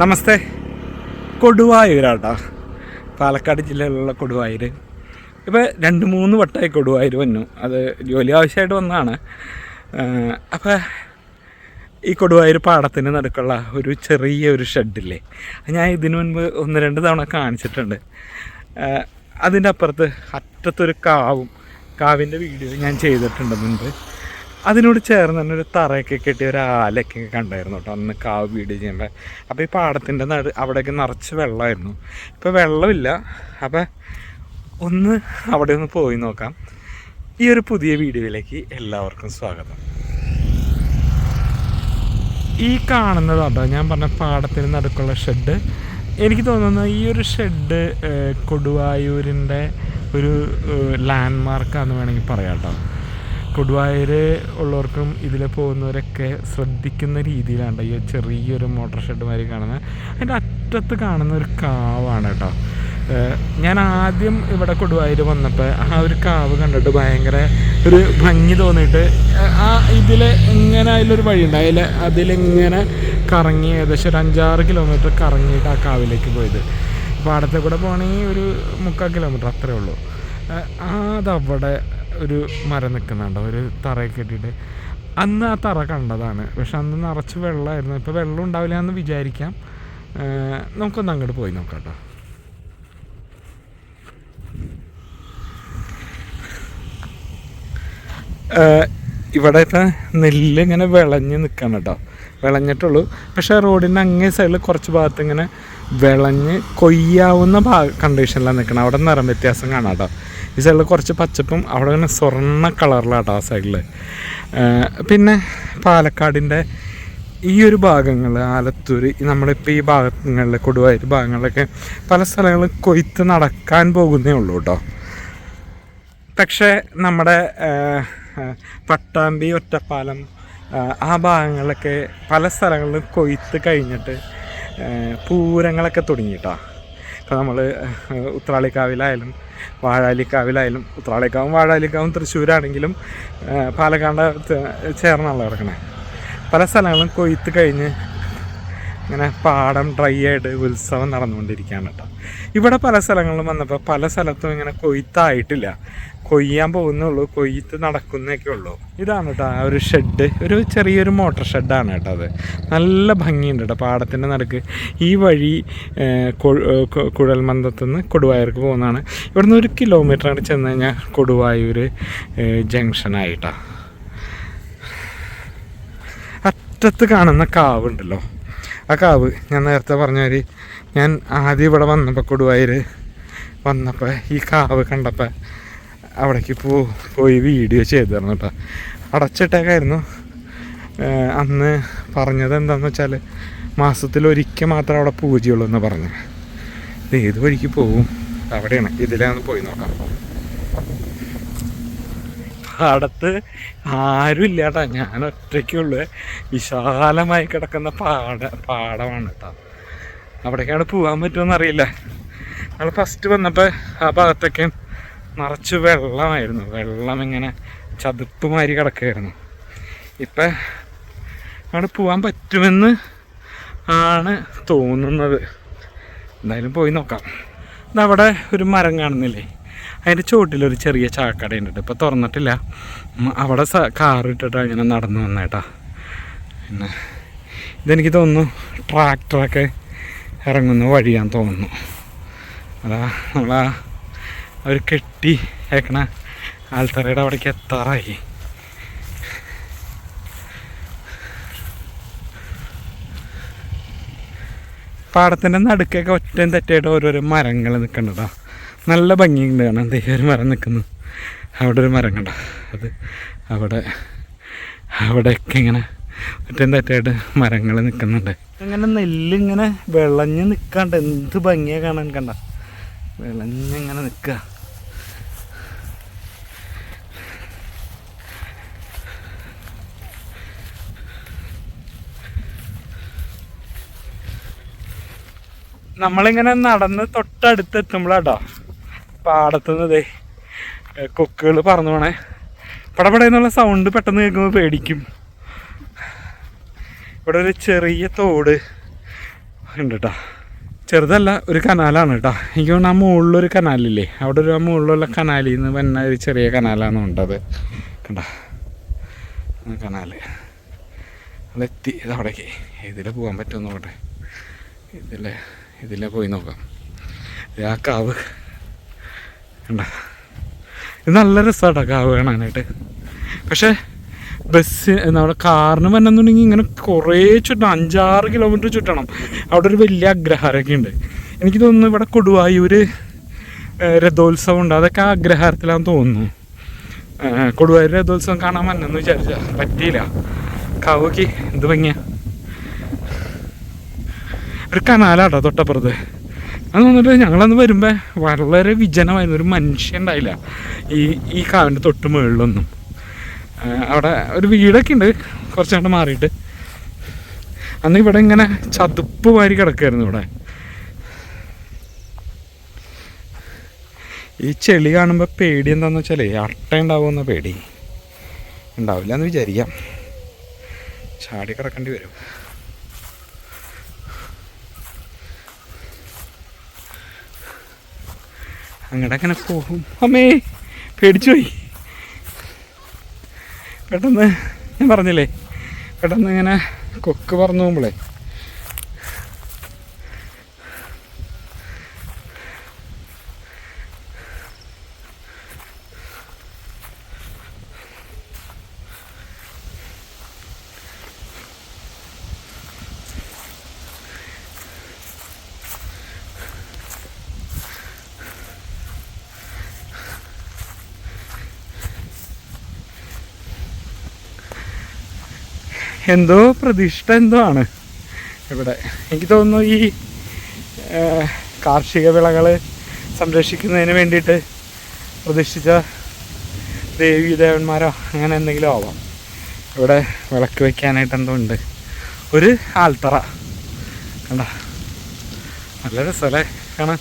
നമസ്തേ. കൊടുവായൂരാട്ടോ. പാലക്കാട് ജില്ലയിലുള്ള കൊടുവായൂർ ഇപ്പോൾ രണ്ട് മൂന്ന് വട്ടമായി കൊടുവായൂർ വന്നു. അത് ജോലി ആവശ്യമായിട്ട് വന്നതാണ്. അപ്പോൾ ഈ കൊടുവായൂർ പാടത്തിന് നടുക്കുള്ള ഒരു ചെറിയ ഒരു ഷെഡില്ലേ? ഞാൻ ഇതിനു മുൻപ് ഒന്ന് രണ്ട് തവണ കാണിച്ചിട്ടുണ്ട്. അതിന്റെ അപ്പുറത്ത് അറ്റത്തൊരു കാവും കാവിന്റെ വീഡിയോ ഞാൻ ചെയ്തിട്ടുണ്ട് മുൻപ്. അതിനോട് ചേർന്ന് തന്നെ ഒരു തറയൊക്കെ കെട്ടി ഒരു ആലയൊക്കെ കണ്ടായിരുന്നു കേട്ടോ. അന്ന് കാവ് വീട് ചെയ്യുമ്പോൾ അപ്പോൾ ഈ പാടത്തിന്റെ നട അവിടെയൊക്കെ നിറച്ച് വെള്ളമായിരുന്നു. ഇപ്പോൾ വെള്ളമില്ല. അപ്പോൾ ഒന്ന് അവിടെ ഒന്ന് പോയി നോക്കാം. ഈ ഒരു പുതിയ വീഡിയോയിലേക്ക് എല്ലാവർക്കും സ്വാഗതം. ഈ കാണുന്നത് അതാ ഞാൻ പറഞ്ഞ പാടത്തിന് നടുക്കുള്ള ഷെഡ്. എനിക്ക് തോന്നുന്നു ഈ ഒരു ഷെഡ് കൊടുവായൂരിന്റെ ഒരു ലാൻഡ് മാർക്കാന്ന് വേണമെങ്കിൽ പറയാം കേട്ടോ. കൊടുവായൂർ ഉള്ളവർക്കും ഇതിൽ പോകുന്നവരൊക്കെ ശ്രദ്ധിക്കുന്ന രീതിയിലാണ് ഈ ചെറിയൊരു മോട്ടോർ ഷെഡ് മാതിരി കാണുന്നത്. അതിന്റെ അറ്റത്ത് കാണുന്ന ഒരു കാവാണ് കേട്ടോ. ഞാൻ ആദ്യം ഇവിടെ കൊടുവായൂർ വന്നപ്പോൾ ആ ഒരു കാവ് കണ്ടിട്ട് ഭയങ്കര ഒരു ഭംഗി തോന്നിയിട്ട് ആ ഇതിൽ ഇങ്ങനെ അതിലൊരു വഴിയുണ്ട്. അതിൽ അതിലിങ്ങനെ കറങ്ങി ഏകദേശം ഒരു അഞ്ചാറ് കിലോമീറ്റർ കറങ്ങിയിട്ട് ആ കാവിലേക്ക് പോയത്. പാടത്തെ കൂടെ പോകണമെങ്കിൽ ഒരു മുക്കാൽ കിലോമീറ്റർ അത്രേ ഉള്ളൂ. അതവിടെ ഒരു മരം നിൽക്കുന്നുണ്ടോ ഒരു തറയെ കെട്ടിയിട്ട്. അന്ന് ആ തറ കണ്ടതാണ്. പക്ഷെ അന്ന് നിറച്ച് വെള്ളമായിരുന്നു. ഇപ്പോൾ വെള്ളം ഉണ്ടാവില്ല എന്ന് വിചാരിക്കാം. നമുക്കൊന്ന് അങ്ങോട്ട് പോയി നോക്കാം കേട്ടോ. ഇവിടെ ഇപ്പം നെല്ല് ഇങ്ങനെ വിളഞ്ഞ് നിൽക്കണം കേട്ടോ. വിളഞ്ഞിട്ടുള്ളൂ. പക്ഷേ റോഡിന്റെ അങ്ങേ സൈഡിൽ കുറച്ച് ഭാഗത്ത് ഇങ്ങനെ വിളഞ്ഞ് കൊയ്യാവുന്ന ഭാ കണ്ടീഷനിലാണ് നിൽക്കണം അവിടെ നിറം വ്യത്യാസം കാണാം കേട്ടോ ഈ സൈഡിൽ കുറച്ച് പച്ചപ്പും അവിടെ ഇങ്ങനെ സ്വർണ കളറിലാട്ടോ ആ സൈഡിൽ പിന്നെ പാലക്കാടിന്റെ ഈ ഒരു ഭാഗങ്ങൾ ആലത്തൂർ നമ്മളിപ്പോൾ ഈ ഭാഗങ്ങളിൽ കൊടുവായൂർ ഭാഗങ്ങളിലൊക്കെ പല സ്ഥലങ്ങളും കൊയ്ത്ത് നടക്കാൻ പോകുന്നേ ഉള്ളൂ കേട്ടോ പക്ഷേ നമ്മുടെ പട്ടാമ്പി ഒറ്റപ്പാലം ആ, ഭാഗങ്ങളിലൊക്കെ പല സ്ഥലങ്ങളിലും കൊയ്ത്ത് കഴിഞ്ഞിട്ട് പൂരങ്ങളൊക്കെ തുടങ്ങിയിട്ടാ. ഇപ്പോൾ നമ്മൾ ഉത്രാളിക്കാവിലായാലും വാഴാലിക്കാവിലായാലും ഉത്രാളിക്കാവും വാഴാലിക്കാവും തൃശ്ശൂരാണെങ്കിലും പാലക്കാണ്ട ചേർന്നാണല്ലോ കിടക്കണേ പല സ്ഥലങ്ങളും കൊയ്ത്ത് കഴിഞ്ഞ് ഇങ്ങനെ പാടം ഡ്രൈ ആയിട്ട് ഉത്സവം നടന്നുകൊണ്ടിരിക്കുകയാണ് കേട്ടോ. ഇവിടെ പല സ്ഥലങ്ങളിലും വന്നപ്പോൾ പല സ്ഥലത്തും ഇങ്ങനെ കൊയ്ത്തായിട്ടില്ല. കൊയ്യാൻ പോകുന്നുള്ളൂ കൊയ്ത്ത് നടക്കുന്നൊക്കെ ഉള്ളൂ. ഇതാണ് കേട്ടോ ആ ഒരു ഷെഡ് ഒരു ചെറിയൊരു മോട്ടർ ഷെഡാണ് കേട്ടോ അത്. നല്ല ഭംഗിയുണ്ട് കേട്ടോ പാടത്തിന്റെ നടക്ക്. ഈ വഴി ഏഹ്, നിന്ന് കൊടുവായൂർക്ക് പോകുന്നതാണ്. ഇവിടുന്ന് ഒരു കിലോമീറ്ററാണ് ചെന്ന് കഴിഞ്ഞാൽ കൊടുവായൂർ ജംഗ്ഷനായിട്ടാണ് അറ്റത്ത് കാണുന്ന കാവുണ്ടല്ലോ. ആ കാവ് ഞാൻ നേരത്തെ പറഞ്ഞ മാതിരി ഞാൻ ആദ്യം ഇവിടെ വന്നപ്പോൾ കൊടുവായൂർ വന്നപ്പോൾ ഈ കാവ് കണ്ടപ്പോൾ അവിടേക്ക് പോ പോയി വീഡിയോ ചെയ്തിരുന്നു കേട്ടോ. അടച്ചിട്ടേക്കായിരുന്നു. അന്ന് പറഞ്ഞത് എന്താണെന്ന് വെച്ചാൽ മാസത്തിൽ ഒരിക്കൽ മാത്രമേ അവിടെ പൂജയുള്ളൂ എന്ന് പറഞ്ഞു. ഇത് ഏത് വഴിക്ക് പോവും. അവിടെയാണ്. ഇതിലാണ് പോയി നോക്കാം. പാടത്ത് ആരും കേട്ടോ ഞാൻ ഒറ്റയ്ക്കുള്ളു. വിശാലമായി കിടക്കുന്ന പാട പാടമാണ് കേട്ടോ അവിടേക്കാണ് പോകാൻ പറ്റുമെന്ന് അറിയില്ല. ഞങ്ങൾ ഫസ്റ്റ് വന്നപ്പോൾ ആ ഭാഗത്തൊക്കെ നിറച്ച് വെള്ളമായിരുന്നു. വെള്ളം ഇങ്ങനെ ചതുപ്പ് മാതിരി കിടക്കുകയായിരുന്നു ഇപ്പം അവിടെ പോകാൻ പറ്റുമെന്ന് ആണ് തോന്നുന്നത്. എന്തായാലും പോയി നോക്കാം. അവിടെ ഒരു മരം കാണുന്നില്ലേ? അതിന്റെ ചുവട്ടിലൊരു ചെറിയ ചാക്കട ഉണ്ട് ഇപ്പോൾ തുറന്നിട്ടില്ല അവിടെ കാറ് ഇട്ടിട്ട് അങ്ങനെ നടന്നു വന്നേട്ടാ. പിന്നെ ഇതെനിക്ക് തോന്നുന്നു ട്രാക്ടറൊക്കെ ഇറങ്ങുന്ന വഴിയാന്ന് തോന്നുന്നു. അതാ നമ്മളാ അവർ കെട്ടി ഏക്കണ ആൽത്തറയുടെ അവിടേക്ക് എത്താറായി. പാടത്തിന്റെ നടുക്കൊക്കെ ഒറ്റയും തെറ്റായിട്ട് ഓരോരോ മരങ്ങൾ നിൽക്കണ്ടതാ. നല്ല ഭംഗിയുണ്ട് കാണാൻ. ദേ ഒരു മരം നിൽക്കുന്നു. അവിടെ ഒരു മരം കണ്ട? അത് അവിടെ അവിടെയൊക്കെ ഇങ്ങനെ ഒറ്റം തെറ്റായിട്ട് മരങ്ങൾ നിൽക്കുന്നുണ്ട്. അങ്ങനെ നെല്ലിങ്ങനെ വിളഞ്ഞ് നിൽക്കാണ്ട് എന്ത് ഭംഗിയാണ് കാണാൻ കണ്ട? വിളഞ്ഞിങ്ങനെ നിൽക്കുക നമ്മളിങ്ങനെ നടന്ന് തൊട്ടടുത്ത് എത്തുമ്പോഴാട്ടോ പാടത്തുനിന്ന് ദേ കൊക്കുകൾ പറന്നു പോണേ. പടപട എന്നുള്ള സൗണ്ട് പെട്ടെന്ന് കേൾക്കുമ്പോൾ പേടിക്കും. ഇവിടെ ഒരു ചെറിയ തോട് ഉണ്ട് കേട്ടോ ചെറുതല്ല ഒരു കനാലാണ് കേട്ടോ എനിക്ക് തോന്നുന്നു ആ മുകളിലൊരു കനാലില്ലേ? അവിടെ ഒരു ആ മുകളിലുള്ള കനാലിൽ നിന്ന് വന്ന ഒരു ചെറിയ കനാലാണ് ഉണ്ടത് കണ്ടോ? കനാല്. അതെത്തി. ഇത് അവിടേക്ക്. ഇതിലെ പോകാൻ പറ്റുമെന്ന് നോക്കട്ടെ. ഇതിലെ ഇതിലെ പോയി നോക്കാം. ആ കാവ് കണ്ട. ഇത് നല്ല രസമാട്ടോ കാവ് കാണാനായിട്ട്. പക്ഷേ ബസ് നമ്മുടെ കാറിന് വന്നെന്നുണ്ടെങ്കിൽ ഇങ്ങനെ കുറേ ചുറ്റണം. അഞ്ചാറ് കിലോമീറ്റർ ചുറ്റണം. അവിടെ ഒരു വലിയ അഗ്രഹാരമൊക്കെ ഉണ്ട്. എനിക്ക് തോന്നുന്നു ഇവിടെ കൊടുവായൂർ രഥോത്സവം ഉണ്ട്. അതൊക്കെ ആ തോന്നുന്നു. കൊടുവായൂർ രഥോത്സവം കാണാൻ വന്നെന്ന് വിചാരിച്ച. പറ്റിയില്ല. കാവോക്കി എന്ത് ഭംഗിയാ. ഒരു കനാലാട്ടോ തൊട്ടപ്പുറത്ത്. അത് വന്നിട്ട് ഞങ്ങളന്ന് വരുമ്പോൾ വളരെ വിജനമായിരുന്നു. ഒരു മനുഷ്യൻ ഉണ്ടായില്ല. ഈ ഈ കാവിന്റെ തൊട്ട് മുകളിലൊന്നും. അവിടെ ഒരു വീടൊക്കെ ഉണ്ട്. കുറച്ചങ്ങോട്ട് മാറിയിട്ട്. അന്ന് ഇവിടെ ഇങ്ങനെ ചതുപ്പ് വാരി കിടക്കായിരുന്നു ഇവിടെ. ഈ ചെളി കാണുമ്പോൾ പേടി എന്താന്ന് വെച്ചാൽ അട്ട ഉണ്ടാവുമെന്ന പേടി. ഉണ്ടാവില്ല എന്ന് വിചാരിക്കാം. ചാടി കിടക്കേണ്ടി വരും. അങ്ങടെ അങ്ങനെ പോകും. അമ്മേ പേടിച്ചു പോയി. പെട്ടെന്ന് ഞാൻ പറഞ്ഞില്ലേ? പെട്ടെന്ന് ഇങ്ങനെ കൊക്ക് പറഞ്ഞു പോകുമ്പോളേ. എന്തോ പ്രതിഷ്ഠ എന്തോ ആണ്. ഇവിടെ എനിക്ക് തോന്നുന്നു ഈ കാർഷിക വിളകൾ സംരക്ഷിക്കുന്നതിന് വേണ്ടിയിട്ട് പ്രതിഷ്ഠിച്ച ദേവി ദേവന്മാരോ അങ്ങനെ എന്തെങ്കിലും ആവാം. ഇവിടെ വിളക്ക് വയ്ക്കാനായിട്ട് എന്തോ ഉണ്ട്. ഒരു ആൽത്തറ. കണ്ട? നല്ല രസമല്ലേ? കാണാൻ?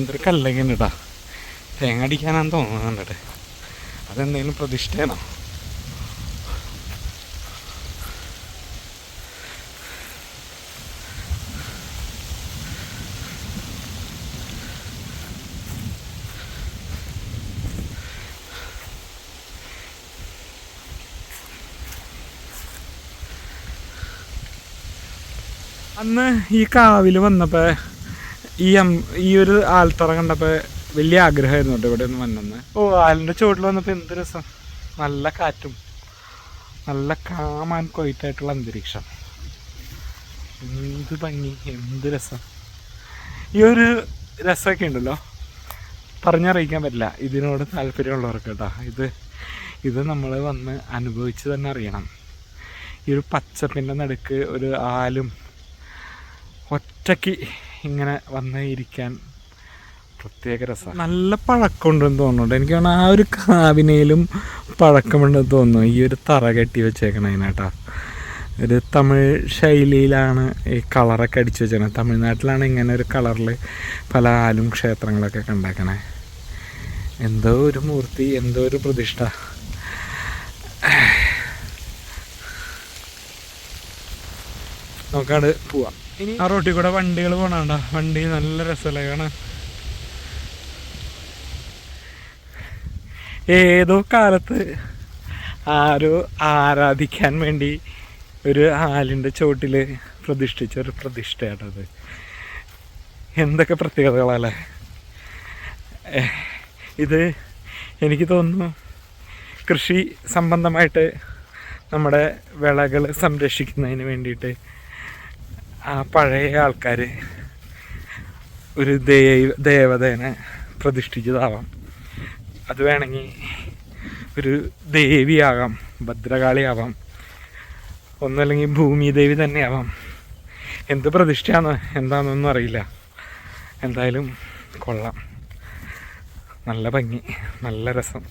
എന്തൊരു കല്ലൊക്കെ ഉണ്ട് കേട്ടോ തേങ്ങ അടിക്കാനാന്ന് തോന്നുന്നുണ്ട് അതെന്തെങ്കിലും പ്രതിഷ്ഠയാണോ? അന്ന് ഈ കാവിൽ വന്നപ്പോൾ ഈ ഈ ഒരു ആൽത്തറ കണ്ടപ്പോൾ വലിയ ആഗ്രഹമായിരുന്നു ഇവിടെ ഒന്ന് വന്നെന്ന്. ഓ ആലിന്റെ ചുവട്ടിൽ വന്നപ്പോൾ എന്ത് രസം. നല്ല കാറ്റും നല്ല കാമാൻ കൊയ്റ്റായിട്ടുള്ള അന്തരീക്ഷം. എന്ത് ഭംഗി എന്ത് രസം. ഈ ഒരു രസമൊക്കെ ഉണ്ടല്ലോ. പറഞ്ഞറിയിക്കാൻ പറ്റില്ല. ഇതിനോട് താല്പര്യമുള്ളവർക്ക് കേട്ടോ. ഇത് ഇത് നമ്മൾ വന്ന് അനുഭവിച്ച് തന്നെ അറിയണം. ഈ ഒരു പച്ചപ്പിന്റെ നടുക്ക് ഒരു ആലും ഒറ്റയ്ക്ക് ഇങ്ങനെ വന്ന് ഇരിക്കാൻ പ്രത്യേക രസം. നല്ല പഴക്കമുണ്ടെന്ന് തോന്നുന്നുണ്ട്. എനിക്ക് തോന്നുന്നു ആ ഒരു കാവിനയിലും പഴക്കമുണ്ടെന്ന് തോന്നുന്നു. ഈ ഒരു തറ കെട്ടി വെച്ചേക്കണതിനാട്ടാ ഒരു തമിഴ് ശൈലിയിലാണ് ഈ കളറൊക്കെ അടിച്ചു വെച്ചേക്കണത് തമിഴ്നാട്ടിലാണ് ഇങ്ങനെ ഒരു കളറിൽ പല ആലും ക്ഷേത്രങ്ങളൊക്കെ കണ്ടേക്കണേ. എന്തോ ഒരു മൂർത്തി എന്തോ ഒരു പ്രതിഷ്ഠ. നമുക്കവിടെ പോവാം. ഇനി ആ റോട്ടിൽ കൂടെ വണ്ടികൾ പോണണ്ട. വണ്ടി നല്ല രസമല്ലേ കാണാൻ. ഏതോ കാലത്ത് ആരോ ആരാധിക്കാൻ വേണ്ടി ഒരു ആലിന്റെ ചോട്ടിൽ പ്രതിഷ്ഠിച്ച ഒരു പ്രതിഷ്ഠയാണത് എന്തൊക്കെ പ്രത്യേകതകളല്ലേ? ഇത് എനിക്ക് തോന്നുന്നു കൃഷി സംബന്ധമായിട്ട് നമ്മുടെ വിളകൾ സംരക്ഷിക്കുന്നതിന് വേണ്ടിയിട്ട് ആ പഴയ ആൾക്കാർ ഒരു ദൈവ ദേവതേനെ പ്രതിഷ്ഠിച്ചതാവാം. അത് വേണമെങ്കിൽ ഒരു ദേവിയാകാം ഭദ്രകാളിയാവാം ഒന്നല്ലെങ്കിൽ ഭൂമി ദേവി തന്നെയാവാം. എന്ത് പ്രതിഷ്ഠയാണ് എന്താണെന്നൊന്നും അറിയില്ല. എന്തായാലും കൊള്ളാം. നല്ല ഭംഗി നല്ല രസം.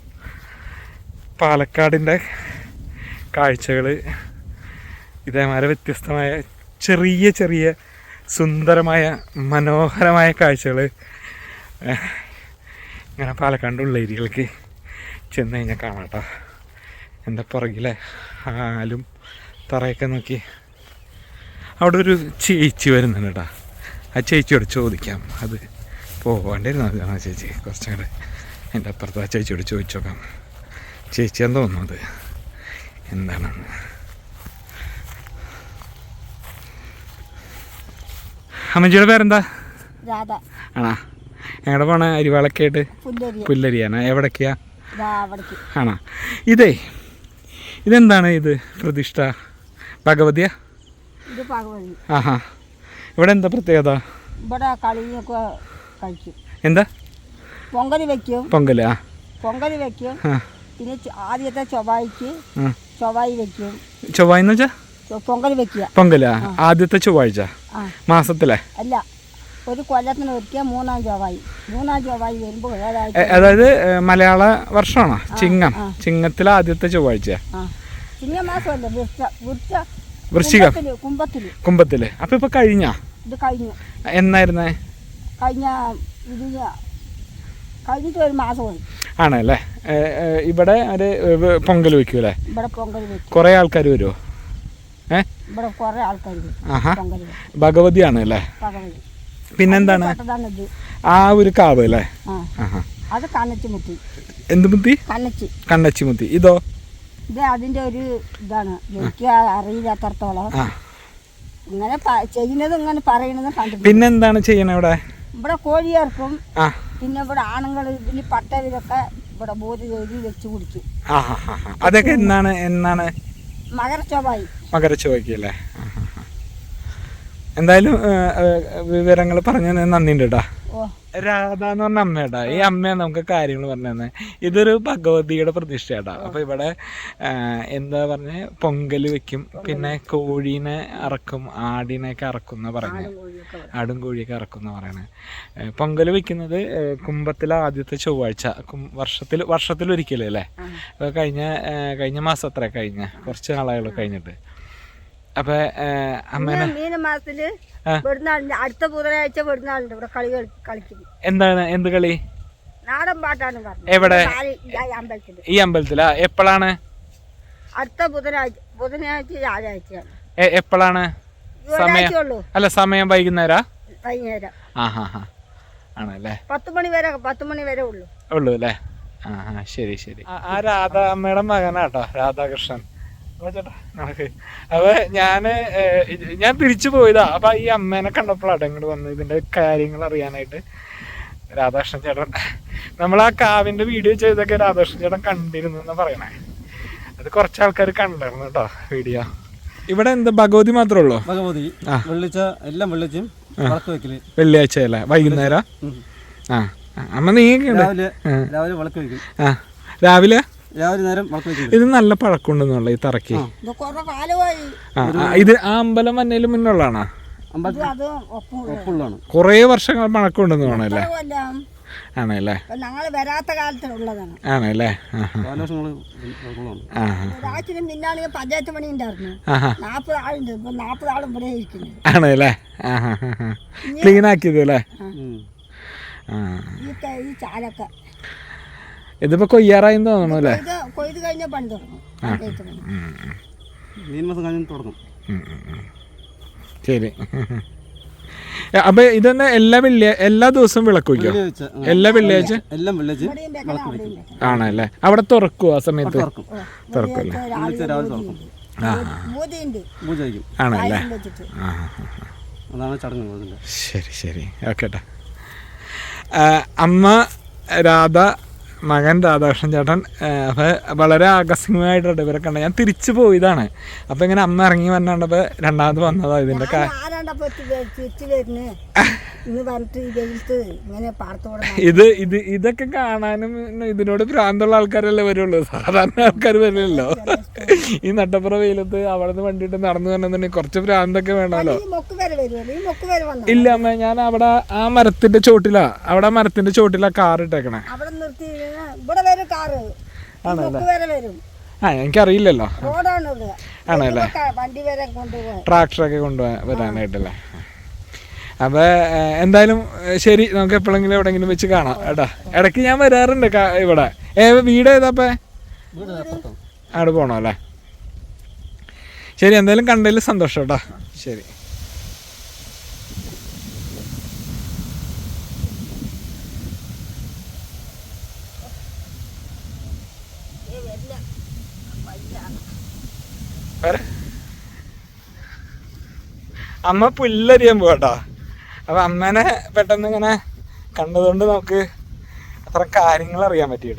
പാലക്കാടിന്റെ കാഴ്ചകൾ ഇതേമാതിരി വ്യത്യസ്തമായ ചെറിയ ചെറിയ സുന്ദരമായ മനോഹരമായ കാഴ്ചകൾ ഇങ്ങനെ പാലക്കാട് ഉള്ള ഏരിയകൾക്ക് ചെന്ന് കഴിഞ്ഞാൽ കാണാം കേട്ടോ. എന്റെ പുറകിലെ ആലും തറയൊക്കെ നോക്കി. അവിടെ ഒരു ചേച്ചി വരുന്നുണ്ട് കേട്ടോ. ആ ചേച്ചിയോട് ചോദിക്കാം. അത് പോകേണ്ടിരുന്നു ആ ചേച്ചി? കുറച്ചും കൂടെ എന്റെ അപ്പുറത്ത് ആ ചേച്ചിയോട് ചോദിച്ചു നോക്കാം എന്ന് തോന്നുന്നത് എന്താണെന്ന്? അമ്മച്ചിയുടെ പേരെന്താ? ആണോ. ഞങ്ങളുടെ പോണ? അരിവാളൊക്കെ ആയിട്ട്? പുല്ലരി പുല്ലരിയാണ്? എവിടേക്കാ ആണോ. ഇതേ ഇതെന്താണ് ഇത് പ്രതിഷ്ഠ? ഭഗവതിയ? ആഹാ. ഇവിടെ എന്താ പ്രത്യേകത? ഇവിടെ കളിയൊക്കെ കഴിക്കും. എന്താ? പൊങ്കൽ വെക്കും. പൊങ്കൽ ആ. പൊങ്കൽ വെക്കും. പിന്നെ ആദ്യത്തെ ചൊവ്വായിക്ക്. ചൊവ്വായി വെക്കും. ചൊവ്വായി എന്ന് വെച്ചാ? പൊങ്കൽ വെക്കുക. പൊങ്കലാ ആദ്യത്തെ ചൊവ്വാഴ്ച? മാസത്തിലെ? അല്ല ഒരു കൊല്ലത്തിന് ഒരിക്കൽ മൂന്നാം ചൊവ്വായി. മൂന്നാം ചൊവ്വായി വരുമ്പോൾ ഏഴാഴ്ച അതായത് മലയാള വർഷമാണോ? ചിങ്ങം. ചിങ്ങത്തിൽ ചിങ്ങത്തിലെ ആദ്യത്തെ ചൊവ്വാഴ്ച. ചിങ്ങമാസമല്ല വൃശ്ചികം. കുംഭത്തിൽ കുംഭത്തിൽ. അപ്പൊ ഇപ്പൊ കഴിഞ്ഞ? ഇത് കഴിഞ്ഞു. എന്നായിരുന്നേ? കഴിഞ്ഞ കഴിഞ്ഞിട്ട് ഒരു മാസമായി ആണല്ലേ? ഇവിടെ ഒരു പൊങ്കൽ വെക്കൂലേ ഇവിടെ പൊങ്കൽ വെക്കും. കുറേ ആൾക്കാർ വരുമോ ഏ? ഭഗവതിയാണ് അല്ലേ? പിന്നെന്താണ്? ആ ഒരു കാവ് അല്ലേ? അത് എന്ത് മുത്തി? കണ്ണച്ചി. മുത്തി ഇതോ? ഇത് അതിന്റെ ഒരു ഇതാണ്. എനിക്ക് അറിയില്ലാത്തടത്തോളം. ഇങ്ങനെ ചെയ്യുന്നത് ഇങ്ങനെ പറയണത് പിന്നെന്താണ് ചെയ്യണേ ഇവിടെ? ഇവിടെ കോഴിയേർക്കും പിന്നെ ഇവിടെ ആണുങ്ങൾ ഇതിൽ പട്ട ഇതൊക്കെ ഇവിടെ ബോധി വെച്ച് കുടിക്കും. അതൊക്കെ എന്നാണ് എന്നാണ്? മകരച്ചൊവ്വായി. മകരച്ചൊവ്വയ്ക്കല്ലേ എന്തായാലും വിവരങ്ങൾ പറഞ്ഞു നന്ദിയുണ്ട് കേട്ടാ. രാധ എന്ന് പറഞ്ഞ അമ്മേട്ടാ ഈ അമ്മയാണ് നമുക്ക് കാര്യങ്ങൾ പറഞ്ഞു തന്നെ ഇതൊരു ഭഗവതിയുടെ പ്രതിഷ്ഠയാട്ടാ അപ്പൊ ഇവിടെ എന്താ പറഞ്ഞ? പൊങ്കൽ വെക്കും. പിന്നെ കോഴീനെ അറക്കും. ആടിനെയൊക്കെ അറക്കും എന്നാ പറഞ്ഞേ ആടും കോഴിയൊക്കെ അറക്കും എന്ന് പറയണേ പൊങ്കൽ വെക്കുന്നത് കുംഭത്തിലെ ആദ്യത്തെ ചൊവ്വാഴ്ച. വർഷത്തിൽ വർഷത്തിൽ വർഷത്തിലൊരിക്കലും അല്ലേ. കഴിഞ്ഞ കഴിഞ്ഞ മാസം അത്ര കഴിഞ്ഞ. കുറച്ച് നാളുകൾ കഴിഞ്ഞിട്ട്. അപ്പോൾ അമ്മേനെ മീന മാസത്തിൽ പെരുന്നാളിന്റെ അടുത്ത ബുധനാഴ്ച പെരുന്നാളിന്റെ ഇവിടെ കളി കളി- കളിക്കും. എന്താണ്? എന്ത് കളി? നാടൻ പാട്ടാണ് പറഞ്ഞത്. എവിടെ? ഈ അമ്പലത്തിൽ. ഈ അമ്പലത്തിലാ? എപ്പോഴാണ് അടുത്ത ബുധനാഴ്ച ബുധനാഴ്ച വ്യാഴാഴ്ചയാണ് എപ്പോഴാണ് സമയം അല്ല സമയം വൈകുന്നേരാ? വൈകുന്നേരം. ആ ഹാ ഹാ. ആണല്ലേ. പത്ത് മണി വരെ പത്ത് മണി വരെ ഉള്ളൂ. ഉള്ളൂ അല്ലേ? ആ ശരി ശരി. ആ- ആ രാധ അമ്മയുടെ മകനാട്ടോ രാധാകൃഷ്ണൻ. അപ്പൊ ഞാൻ ഞാൻ തിരിച്ചു പോയതാ. അപ്പൊ ഈ അമ്മേനെ കണ്ടപ്പോഴാണ് ഇങ്ങോട്ട് വന്ന് ഇതിന്റെ കാര്യങ്ങൾ അറിയാനായിട്ട്. രാധാകൃഷ്ണൻ ചേട്ടൻ. നമ്മൾ ആ കാവിന്റെ വീഡിയോ ചെയ്തൊക്കെ രാധാകൃഷ്ണൻ ചേട്ടൻ കണ്ടിരുന്നു എന്നാ പറയണേ. അത് കുറച്ച് ആൾക്കാർ കണ്ടിരുന്നു കേട്ടോ വീഡിയോ ഇവിടെ എന്താ ഭഗവതി മാത്രമേ ഉള്ളൂ? ഭഗവതി വെള്ളിച്ച എല്ലാം വെള്ളിച്ചും വെള്ളിയാഴ്ച അല്ലേ വൈകുന്നേരം? ആ അമ്മ നീ രാവിലെ. രാവിലെ വിളക്ക് ആ. രാവിലെ? രാവിലെ നേരം ഇത് നല്ല പഴക്കമുണ്ടെന്നുള്ള ഈ തറക്കി ഇത് ആ, ആ, ഇത് ആ അമ്പലം വന്നേലും മുന്നുള്ളതാണോ കൊറേ അത് ഒപ്പം കുറേ വർഷങ്ങൾ പഴക്കമുണ്ടെന്ന് തോന്നല്ലേ ആണല്ലേ? ഞങ്ങൾ വരാത്ത കാലത്തിലുള്ളതാണ് ആണല്ലേ? ആഹാ. കാലവർഷങ്ങൾ ഉള്ളതാണ്. ആഹാ. ഒരാഴ്ചയും പിന്നാണെങ്കിൽ പഞ്ചായത്ത് പണി ഉണ്ടായിരുന്നു. ആഹാ. നാൽപ്പത് ആളുണ്ട്. ഇപ്പൊ നാൽപ്പത് ആളും ഇവിടെ ഇരിക്കുന്നു. ആണല്ലേ. ക്ലീൻ ആക്കിയത് അല്ലേ? ആ. ഈ ക- ഈ ചാലൊക്കെ. ഇതിപ്പോ കൊയ്യാറായി തോന്നുന്നു അല്ലേ? കൊയ്ത് കഴിഞ്ഞ പണി തുടങ്ങും. മീൻ മാസം കഴിഞ്ഞ് തുടങ്ങും. ശരി. അപ്പൊ ഇതന്നെ എല്ലാ വെള്ളിയ എല്ലാ ദിവസവും വിളക്ക് വയ്ക്കോ? എല്ലാ വെള്ളിയാഴ്ച? എല്ലാം ആണല്ലേ? അവിടെ തുറക്കുവോ ആ സമയത്ത്? തുറക്കും. അല്ലേ ആണല്ലേ? ശരി ശരി. ഓക്കേട്ടാ. അമ്മ രാധ മകൻ രാധാകൃഷ്ണൻ ചേട്ടൻ അപ്പോൾ വളരെ ആകസ്മികമായിട്ടുണ്ട്. ഇവരെ കണ്ട ഞാൻ തിരിച്ചു പോയതാണ്. അപ്പോൾ ഇങ്ങനെ അമ്മ ഇറങ്ങി വന്നാണ്ടപ്പോൾ രണ്ടാമത് വന്നതാണ് ഇതിന്റെ ഇത് ഇത് ഇതൊക്കെ കാണാനും ഇതിനോട് ഭ്രാന്തുള്ള ആൾക്കാരല്ലേ വരുള്ളൂ. സാധാരണ ആൾക്കാർ വരില്ലല്ലോ. ഈ നട്ടപ്പുറ വെയിലത്ത് അവിടെ നിന്ന് വണ്ടിയിട്ട് നടന്നു വരണമെന്നുണ്ടെങ്കിൽ കുറച്ച് ഭ്രാന്തൊക്കെ വേണമല്ലോ. ഇല്ല അമ്മ ഞാൻ അവിടെ ആ മരത്തിന്റെ ചോട്ടിലാ അവിടെ മരത്തിന്റെ ചോട്ടിലാ കാർ ഇട്ടേക്കണേ ഇവിടെ വരും കാറ് വരെ. വരും ആ എനിക്കറിയില്ലല്ലോ. റോഡാണ് ഇവിടെ. ആണല്ലേ? ഇവിടുന്ന് വണ്ടി വരെ കൊണ്ടുപോകാൻ ട്രാക്ടറൊക്കെ കൊണ്ടുവരാനായിട്ടല്ലേ അപ്പോൾ എന്തായാലും ശരി നമുക്ക് എപ്പോഴെങ്കിലും എവിടെയെങ്കിലും വെച്ച് കാണാം കേട്ടാ. ഇടയ്ക്ക് ഞാൻ വരാറുണ്ട് ഇവിടെ. ഏ വീട് ഏതാപ്പേ അവിടെ പോകണം അല്ലേ? ശരി എന്തായാലും കണ്ടതിൽ സന്തോഷം കേട്ടോ. ശരി വരെ. അമ്മ പുല്ലരിയാൻ പോകട്ടോ അപ്പൊ അമ്മേനെ പെട്ടെന്ന് ഇങ്ങനെ കണ്ടതുകൊണ്ട് നമുക്ക് അത്ര കാര്യങ്ങൾ അറിയാൻ പറ്റി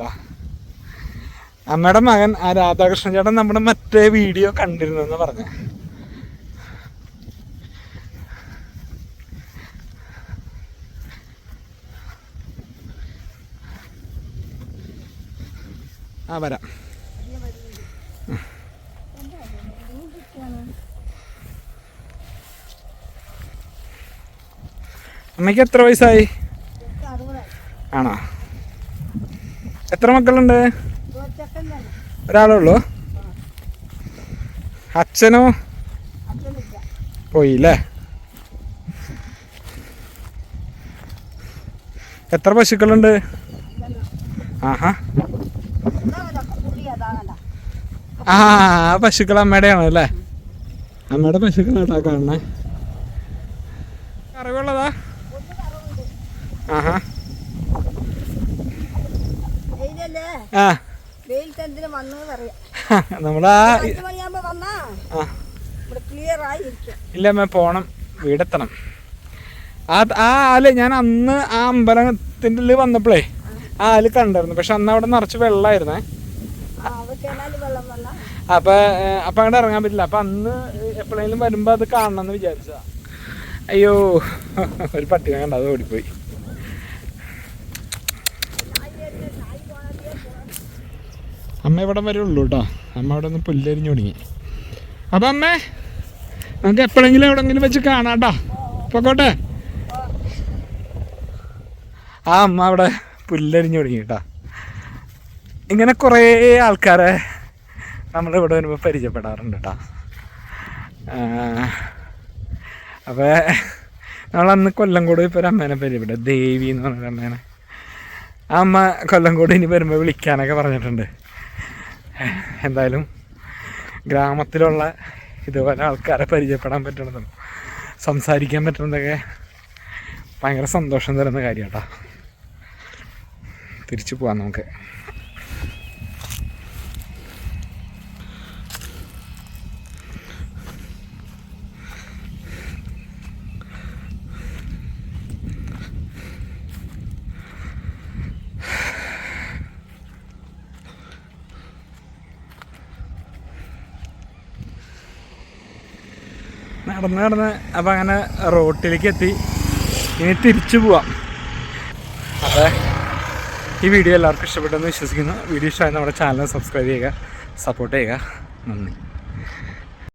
അമ്മയുടെ മകൻ ആ രാധാകൃഷ്ണൻ ചേട്ടൻ നമ്മുടെ മറ്റേ വീഡിയോ കണ്ടിരുന്നു എന്ന് പറഞ്ഞു. ആ വരാം. അമ്മയ്ക്ക് എത്ര വയസ്സായി? ആണോ? എത്ര മക്കളുണ്ട്? ഒരാളേ ഉള്ളൂ അച്ഛനോ? അച്ഛനില്ല പോയി അല്ലേ എത്ര പശുക്കളുണ്ട്? ആഹാ. ആ പശുക്കൾ പശുക്കൾ അമ്മയുടെയാണോ അല്ലേ? അമ്മയുടെ പശുക്കളാട്ടാ കാണണേ അറിവുള്ളതാ ആഹാ. ആ. നമ്മളാ ആ. ഇല്ല അമ്മ പോണം. വീടെത്തണം. ആ ആ ആൽ ഞാൻ അന്ന് ആ അമ്പലത്തിന്റെ ഉള്ളിൽ വന്നപ്പോഴേ ആ ആൽ കണ്ടായിരുന്നു. പക്ഷെ അന്ന് അവിടെ നിറച്ച് വെള്ളമായിരുന്നേ അപ്പം അപ്പം അങ്ങോട്ട് ഇറങ്ങാൻ പറ്റില്ല. അപ്പൊ അന്ന് എപ്പോഴെങ്കിലും വരുമ്പോ അത് കാണണം എന്ന് വിചാരിച്ചതാ. അയ്യോ ഒരു പട്ടിക കണ്ട അത് ഓടിപ്പോയി. അമ്മ ഇവിടെ വരെ ഉള്ളൂ കേട്ടോ അമ്മ അവിടെ നിന്ന് പുല്ലരിഞ്ഞു തുടങ്ങി അപ്പം അമ്മേ നമുക്ക് എപ്പോഴെങ്കിലും എവിടെങ്കിലും വെച്ച് കാണാം കേട്ടോ പൊക്കോട്ടെ. ആ അമ്മ അവിടെ പുല്ലരിഞ്ഞു തുടങ്ങി കേട്ടോ ഇങ്ങനെ കുറേ ആൾക്കാരെ നമ്മളിവിടെ വരുമ്പോൾ പരിചയപ്പെടാറുണ്ട് കേട്ടോ അപ്പോൾ നമ്മളന്ന് കൊല്ലംകോട് ഇപ്പോൾ ഒരു അമ്മേനെ പരിചയപ്പെട്ടു. ദേവി എന്ന് പറഞ്ഞൊരു അമ്മേനെ. ആ അമ്മ കൊല്ലംകോട് ഇനി വരുമ്പോൾ വിളിക്കാനൊക്കെ പറഞ്ഞിട്ടുണ്ട്. എന്തായാലും ഗ്രാമത്തിലുള്ള ഇതുപോലെ ആൾക്കാരെ പരിചയപ്പെടാൻ പറ്റണതും സംസാരിക്കാൻ പറ്റുന്നതൊക്കെ ഭയങ്കര സന്തോഷം തരുന്ന കാര്യം കേട്ടോ തിരിച്ചു പോകാം നമുക്ക്. നടന്ന് നടന്ന് അപ്പം അങ്ങനെ റോട്ടിലേക്ക് എത്തി. ഇനി തിരിച്ചു പോവാം. അതെ ഈ വീഡിയോ എല്ലാവർക്കും ഇഷ്ടപ്പെട്ടെന്ന് വിശ്വസിക്കുന്നു. വീഡിയോ ഇഷ്ടമായി നമ്മുടെ ചാനൽ സബ്സ്ക്രൈബ് ചെയ്യുക സപ്പോർട്ട് ചെയ്യുക. നന്ദി.